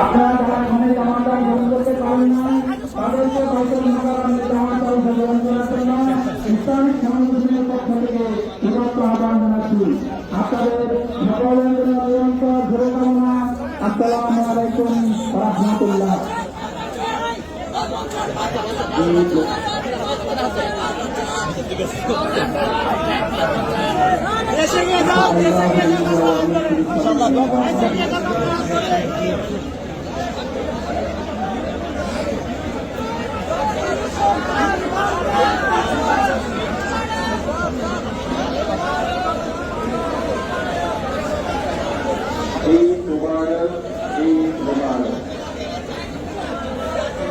আপনারা যারা এখানে জামাতা গ্রহণ করতে পারেন না, তাদেরকে হয়তো মহারামের জামাতা গ্রহণ করার জন্য ইসলামিক সংগঠনের পক্ষ থেকে বিভক্ত আহ্বান জানাচ্ছি। আপনাদের সকলের জন্য নিরন্তর শুভকামনা। আসসালামু আলাইকুম রহমতুল্লাহ দেশে গিয়ে যাও দেশে গিয়ে যাও দেশে গিয়ে যাও ঈদ মুবারক ঈদ মুবারক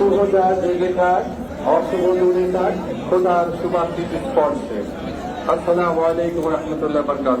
শুভজা জেগে থাক অশুভ দূরে থাক খোদার শুভাকৃতি স্পর্শে। আসসালামু আলাইকুম রহমতুল্লাহ বরকাত